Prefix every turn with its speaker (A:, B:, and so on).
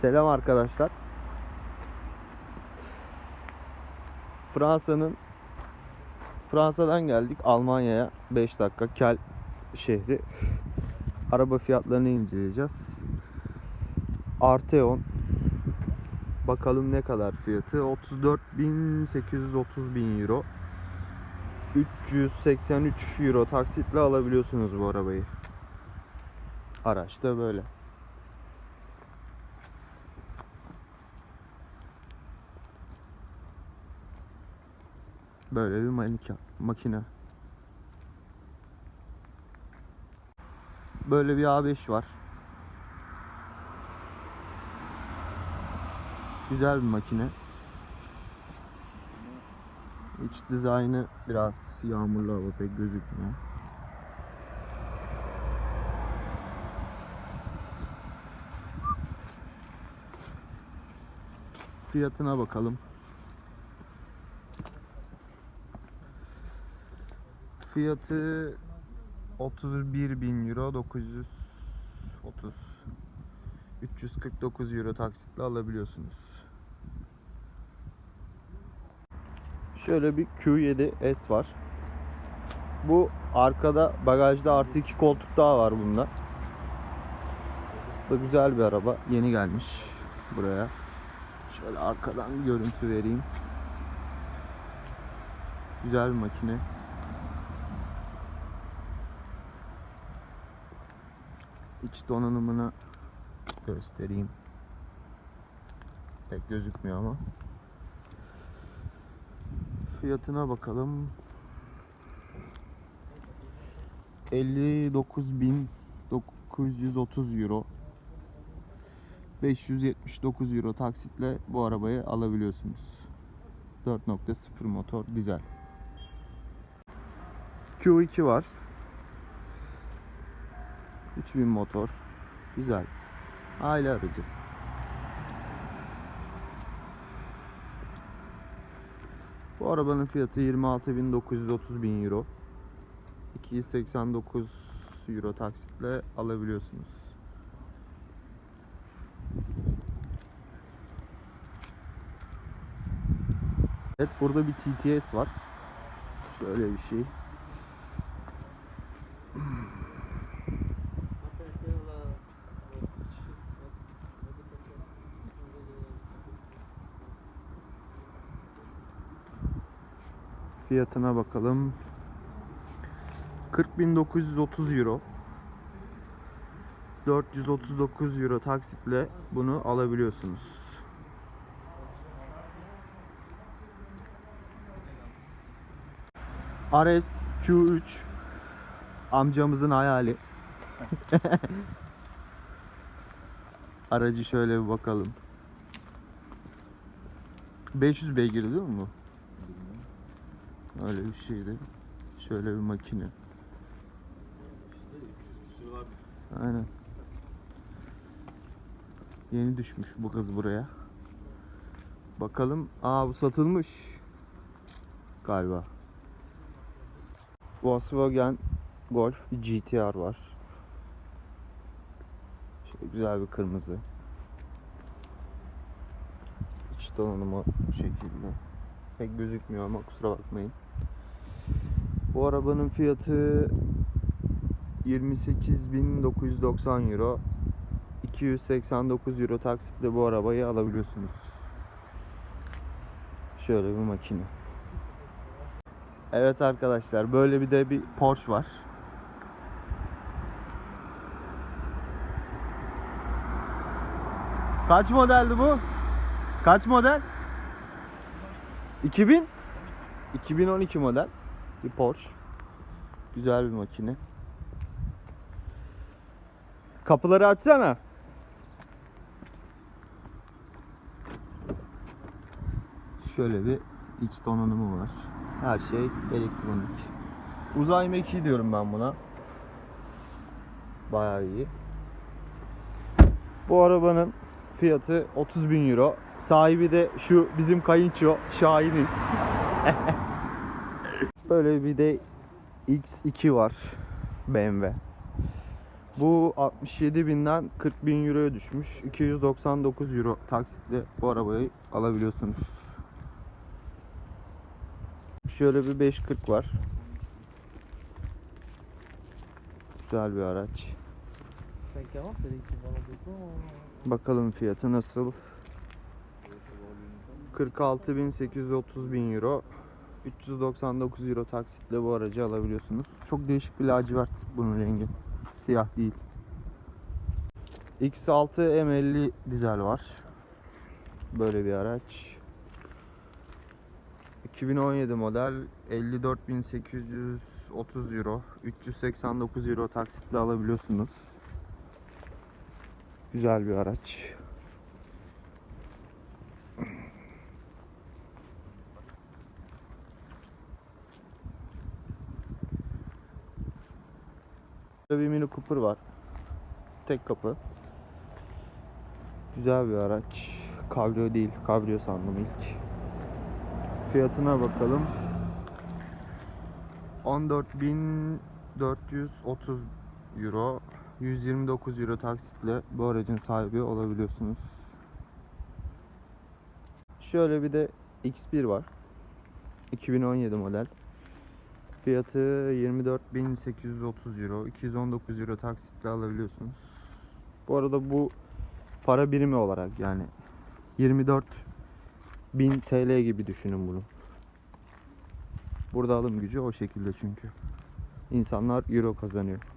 A: Selam arkadaşlar. Fransa'nın Fransa'dan geldik Almanya'ya 5 dakika Kel şehri. Araba fiyatlarını inceleyeceğiz. Arteon Bakalım ne kadar fiyatı? 34.830 bin euro. 383 euro taksitle alabiliyorsunuz bu arabayı. Araç da böyle. Böyle bir manika, makine. Böyle bir A5 var. Güzel bir makine. İç dizaynı biraz yağmurlu hava pek gözükmüyor. Fiyatına bakalım. Fiyatı 31 bin euro 930 349 euro taksitle alabiliyorsunuz. Şöyle bir Q7 S var. Bu arkada bagajda artı iki koltuk daha var bunda. Bu da güzel bir araba. Yeni gelmiş buraya. Şöyle arkadan görüntü vereyim. Güzel bir makine. İç donanımını göstereyim. Pek gözükmüyor ama. Fiyatına bakalım. 59.930 euro. 579 euro taksitle bu arabayı alabiliyorsunuz. 4.0 motor dizel. Q2 var. 3000 motor. Güzel. Aile aracı. Bu arabanın fiyatı 26.930 bin euro. 289 euro taksitle alabiliyorsunuz. Evet burada bir TTS var. Şöyle bir şey. Fiyatına bakalım. 40.930 euro. 439 euro taksitle bunu alabiliyorsunuz. RS Q3 amcamızın hayali. Aracı şöyle bir bakalım. 500 beygir değil mi bu? Öyle bir şeydi. Şöyle bir makine. Aynen. Yeni düşmüş bu kız buraya. Bakalım. Aa bu satılmış. Galiba. Volkswagen Golf GTR var. Şöyle güzel bir kırmızı. İç donanımı bu şekilde. Pek gözükmüyor ama kusura bakmayın. Bu arabanın fiyatı 28.990 euro. 289 euro taksitle bu arabayı alabiliyorsunuz. Şöyle bir makine. Evet arkadaşlar böyle bir de bir Porsche var. Kaç modeldi bu? Kaç model? 2000? 2012 model bir Porsche. Güzel bir makine. Kapıları açsana. Şöyle bir iç donanımı var. Her şey elektronik. Uzay mekiği diyorum ben buna. Bayağı iyi. Bu arabanın fiyatı 30 bin euro. Sahibi de şu bizim kayınço Şahin'in. Böyle bir de X2 var BMW. Bu 67 binden 40 bin euroya düşmüş. 299 euro taksitle bu arabayı alabiliyorsunuz. Şöyle bir 540 var. Güzel bir araç.
B: 540 c'est l'équivalent de quoi en-
A: Bakalım fiyatı nasıl? 46.830 bin euro. 399 euro taksitle bu aracı alabiliyorsunuz. Çok değişik bir lacivert bunun rengi. Siyah değil. X6 M50 dizel var. Böyle bir araç. 2017 model 54.830 euro. 389 euro taksitle alabiliyorsunuz. Güzel bir araç. Burada bir Mini Cooper var. Tek kapı. Güzel bir araç. Cabrio değil. Cabrio sandım ilk. Fiyatına bakalım. 14.430 euro. 129 euro taksitle bu aracın sahibi olabiliyorsunuz. Şöyle bir de X1 var. 2017 model. Fiyatı 24.830 euro. 219 euro taksitle alabiliyorsunuz. Bu arada bu para birimi olarak yani 24 bin TL gibi düşünün bunu. Burada alım gücü o şekilde çünkü. İnsanlar euro kazanıyor.